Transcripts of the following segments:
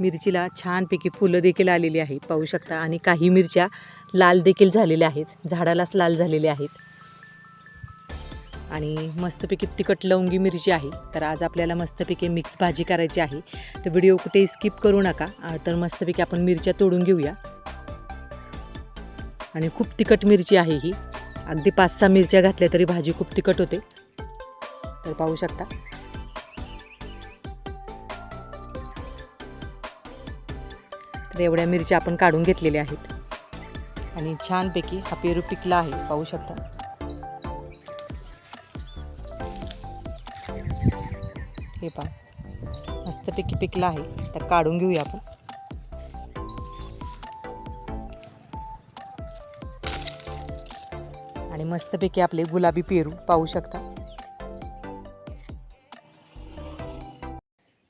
मिरचीला छानपैकी फुलं देखील आलेली आहेत पाहू शकता. आणि काही मिरच्या लाल देखील झालेल्या आहेत झाडालाच लाल झालेल्या आहेत. आणि मस्तपैकी तिखट लवंगी मिरची आहे तर आज आपल्याला मस्तपैकी मिक्स भाजी करायची आहे. तर व्हिडिओ कुठे स्किप करू नका तर मस्तपैकी आपण मिरच्या तोडून घेऊया. आणि खूप तिखट मिरची आहे ही. अगदी पाच सहा मिरच्या घातल्या तरी भाजी खूप तिखट होते. तर पाहू शकता. तर एवढ्या मिरच्या आपण काढून घेतलेल्या आहेत. आणि छानपैकी हा पेरू पिकला आहे पाहू शकता. हे पहा मस्तपैकी पिकला आहे. तर काढून घेऊया आपण. आणि मस्तपैकी आपले गुलाबी पेरू पाहू शकता.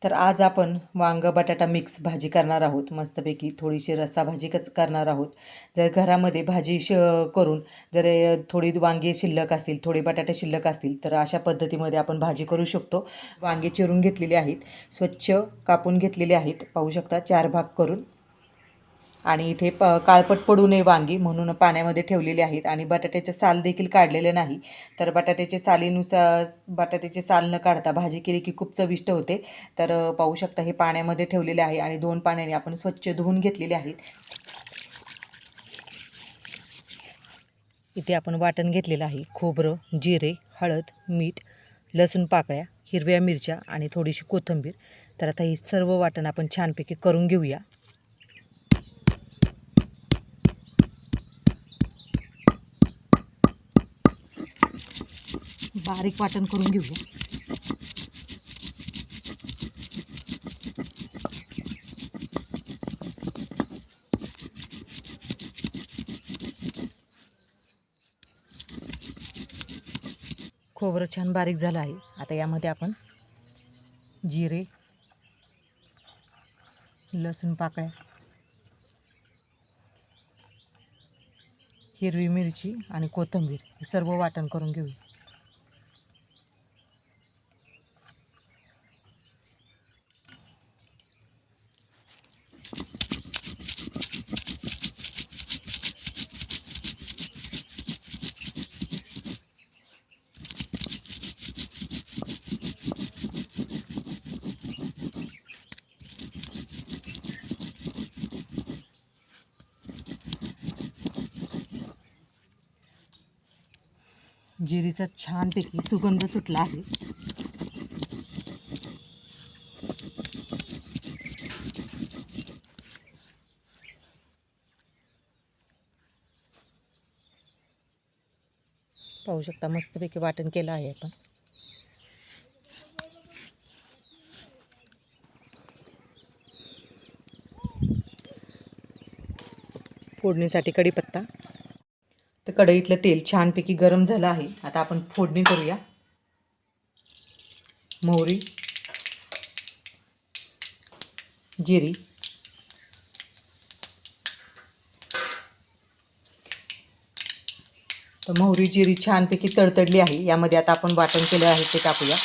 तर आज आपण वांग बटाटा मिक्स भाजी करणार आहोत. मस्तपैकी थोडीशी रस्सा भाजी कच करणार आहोत. जर घरामध्ये भाजी श करून जर थोडी वांगे शिल्लक असतील थोडे बटाटे शिल्लक असतील तर अशा पद्धतीमध्ये आपण भाजी करू शकतो. वांगे चिरून घेतलेले आहेत स्वच्छ कापून घेतलेले आहेत. पाहू शकता चार भाग करून आणि इथे प काळपट पडू नये वांगी म्हणून पाण्यामध्ये ठेवलेले आहेत. आणि बटाट्याचे साल देखील काढलेले नाही. तर बटाट्याचे सालीनुसार बटाट्याचे साल न काढता भाजी केली की खूप चविष्ट होते. तर पाहू शकता हे पाण्यामध्ये ठेवलेले आहे आणि दोन पाण्याने आपण स्वच्छ धुवून घेतलेले आहेत. इथे आपण वाटण घेतलेलं आहे. खोबरं जिरे हळद मीठ लसूण पाकळ्या हिरव्या मिरच्या आणि थोडीशी कोथिंबीर. तर आता हे सर्व वाटण आपण छानपैकी करून घेऊया. बारीक वाटण करून घेऊया. खोबरं छान बारीक झालं आहे. आता यामध्ये आपण जिरे लसूण पाकळ्या हिरवी मिरची आणि कोथिंबीर हे सर्व वाटण करून घेऊ जिरीचा छानपैकी सुगंध सुटला आहे. पाहू शकता मस्तपैकी वाटण केलं आहे आपण. फोडणीसाठी कढीपत्ता. कढईतलं तेल छानपैकी गरम झालं आहे. आता आपण फोडणी करूया. मोहरी जिरी तर मोहरी जिरी छानपैकी तडतडली आहे. यामध्ये आता आपण वाटण केलं आहे ते टाकूया.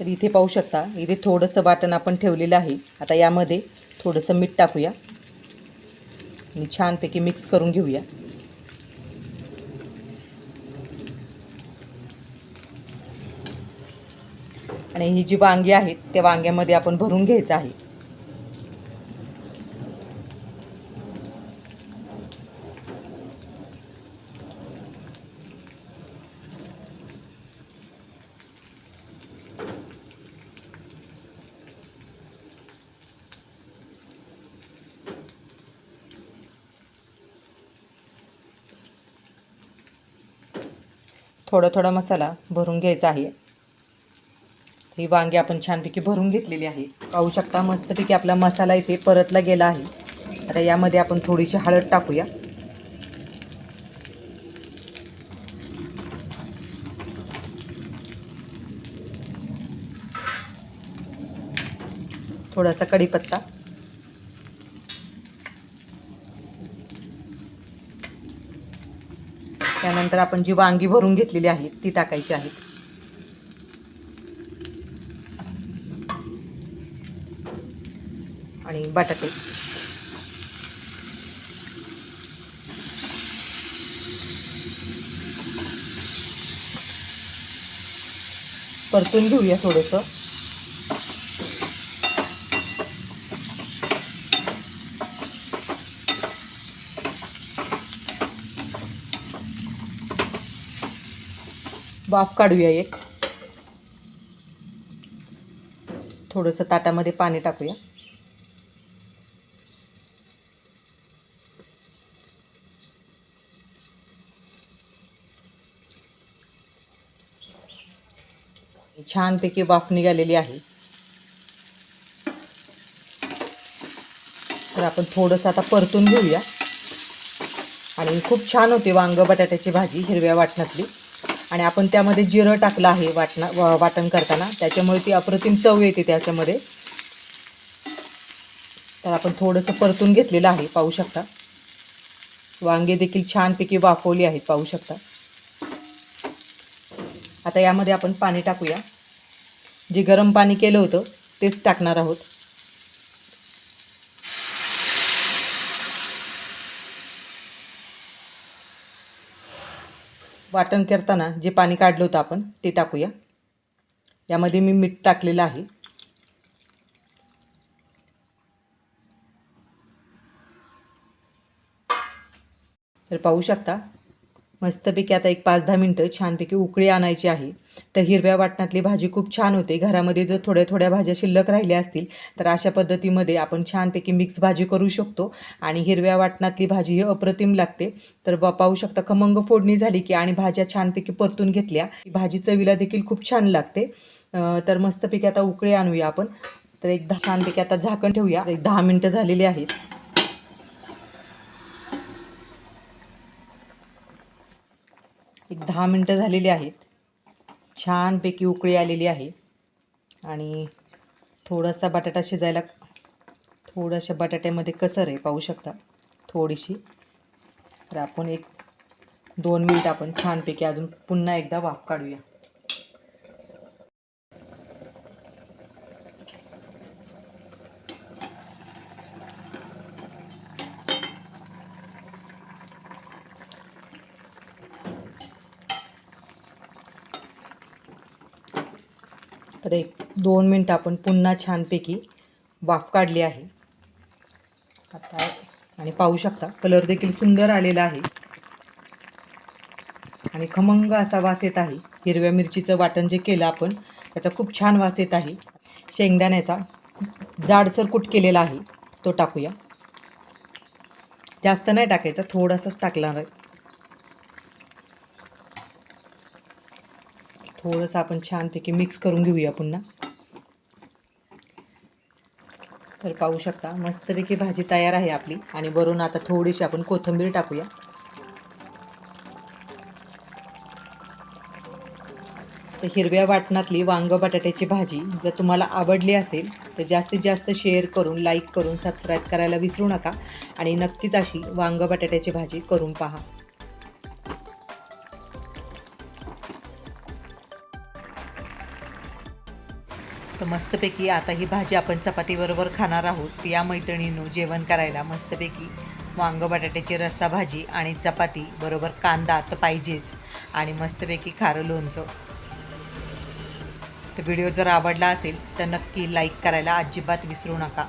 तर इथे पाहू शकता इथे थोडंसं वाटण आपण ठेवलेलं आहे. आता यामध्ये थोडंसं मीठ टाकूया. आणि छानपैकी मिक्स करून घेऊया. आणि ही जी वांगी आहेत त्या वांग्यामध्ये आपण भरून घ्यायचं आहे. थोडा थोडा मसाला भरून घ्यायचा आहे. ही वांगी आपण छानपैकी भरून घेतलेली आहे. पाहू शकता मस्तपैकी आपला मसाला इथे परतला गेला आहे. आता यामध्ये आपण थोडीशी हळद टाकूया. थोडासा कढीपत्ता. त्यानंतर आपण जी वांगी भरून घेतलेली आहेत ती टाकायची आहेत आणि बटाटे. परतून घेऊया थोडंसं. वाफ काढूया एक. थोडंसं ताटामध्ये पाणी टाकूया. छानपैकी वाफ निघालेली आहे. तर आपण थोडंसं आता परतून घेऊया. आणि खूप छान होते वांग बटाट्याची भाजी हिरव्या वाटणातली आणि आपण त्यामध्ये जिरं टाकलं आहे वाटणा वा- वाटण करताना. त्याच्यामुळे ती अप्रतिम चव येते त्याच्यामध्ये. तर आपण थोडंसं परतून घेतलेलं आहे पाहू शकता. वांगे देखील छानपैकी वाफवली आहेत पाहू शकता. आता यामध्ये आपण पाणी टाकूया. जे गरम पाणी केलं होतं तेच टाकणार आहोत. वाटण करताना जे पाणी काढलं होतं आपण ते टाकूया. यामध्ये मी मीठ टाकलेलं आहे. तर पाहू शकता मस्तपैकी आता एक पाच दहा मिनटं छानपैकी उकळी आणायची आहे. तर हिरव्या वाटणातली भाजी खूप छान होते. घरामध्ये जर थोड्या थोड्या भाज्या शिल्लक राहिल्या असतील तर अशा पद्धतीमध्ये आपण छानपैकी मिक्स भाजी करू शकतो. आणि हिरव्या वाटणातली भाजी ही अप्रतिम लागते. तर ब पाहू शकता खमंग फोडणी झाली की आणि भाज्या छानपैकी परतून घेतल्या. भाजी चवीला देखील खूप छान लागते. तर मस्तपैकी आता उकळी आणूया आपण. तर एक छानपैकी आता झाकण ठेवूया. एक दहा मिनटं झालेली आहेत. एक दहा मिनटं झालेली आहेत. छानपैकी उकळी आलेली आहे. आणि थोडासा बटाटा शिजायला थोड्याशा बटाट्यामध्ये कसर आहे पाहू शकता. थोडीशी. तर आपण एक दोन मिनिट आपण छानपैकी अजून पुन्हा एकदा वाफ काढूया. तर एक दोन मिनटं आपण पुन्हा छानपैकी वाफ काढली आहे. आता आणि पाहू शकता कलर देखील सुंदर आलेला आहे. आणि खमंग असा वास येत आहे. हिरव्या मिरचीचं वाटण जे केलं आपण त्याचा खूप छान वास येत आहे. शेंगदाण्याचा जाडसर कूट केलेला आहे. तो टाकूया. जास्त नाही टाकायचा थोडासाच टाकणार थोडंसं आपण छानपैकी मिक्स करून घेऊया पुन्हा. तर पाहू शकता मस्तपैकी भाजी तयार आहे आपली. आणि वरून आता थोडीशी आपण कोथिंबीर टाकूया. तर हिरव्या वाटणातली वांग बटाट्याची भाजी जर तुम्हाला आवडली असेल तर जास्तीत जास्त शेअर करून लाईक करून सबस्क्राईब करायला विसरू नका. आणि नक्कीच अशी वांग बटाट्याची भाजी करून पहा. मस्तपैकी आता ही भाजी आपण चपातीबरोबर खाणार आहोत. या मैत्रिणींनो जेवण करायला मस्तपैकी वांग बटाट्याची रस्सा भाजी आणि चपाती बरोबर कांदा तर पाहिजेच. आणि मस्तपैकी खारं लोणचं. तर व्हिडिओ जर आवडला असेल तर नक्की लाईक करायला अजिबात विसरू नका.